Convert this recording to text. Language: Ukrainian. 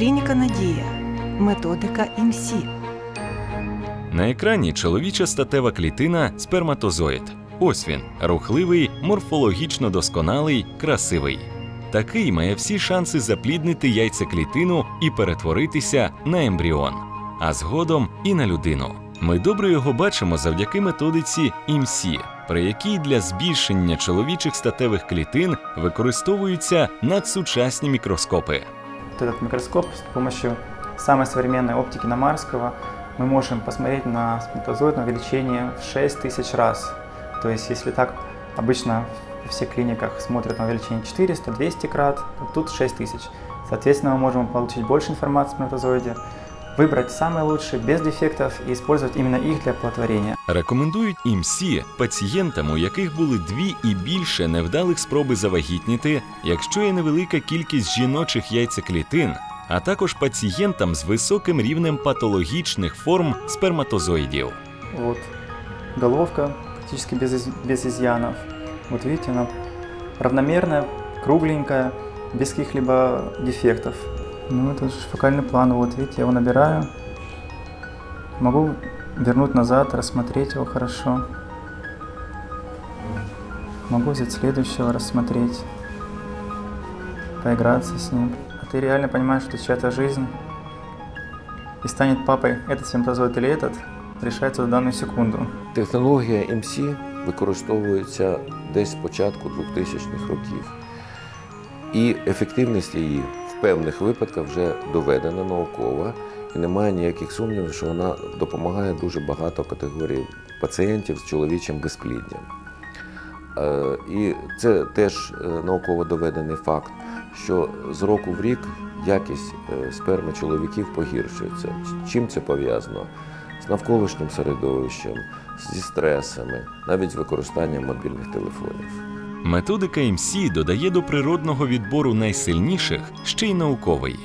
Клініка Надія. Методика ІМСІ. На екрані чоловіча статева клітина сперматозоїд. Ось він рухливий, морфологічно досконалий, красивий. Такий має всі шанси запліднити яйцеклітину і перетворитися на ембріон, а згодом і на людину. Ми добре його бачимо завдяки методиці ІМСІ, при якій для збільшення чоловічих статевих клітин використовуються надсучасні мікроскопи. Вот этот микроскоп с помощью самой современной оптики Намарского мы можем посмотреть на сперматозоидное увеличение в 6 тысяч раз. То есть, если так обычно в всех клиниках смотрят на увеличение 400-200 крат, то тут 6 тысяч. Соответственно, мы можем получить больше информации о сперматозоиде, выбрать самые лучшие без дефектов и использовать именно их для оплодотворения. Рекомендують ІМСІ пацієнтам, у яких були дві і більше невдалих спроби завагітніти, якщо є невелика кількість жіночих яйцеклітин, а також пацієнтам з високим рівнем патологічних форм сперматозоїдів. Вот головка практически без, из- без изъянов. Вот видите, она равномерная, кругленькая, без каких-либо дефектов. Ну, это же фокальный план. Вот видите, я его набираю. Могу вернуть назад, рассмотреть его хорошо. Могу взять следующего, рассмотреть, поиграться с ним. А ты реально понимаешь, что чья-то жизнь и станет папой этот симпозоид или этот, решается в данную секунду. Технологія МС використовується десь з початку 2000-х років. І ефективність її в Певних випадках вже доведена науково, і немає ніяких сумнівів, що вона допомагає дуже багато категорій пацієнтів з чоловічим безпліддям. Е, І це теж е, науково доведений факт, що з року в рік якість е, сперми чоловіків погіршується. Чим це пов'язано? З навколишнім середовищем, зі стресами, навіть з використанням мобільних телефонів. Методика МСІ додає до природного відбору найсильніших ще й науковий.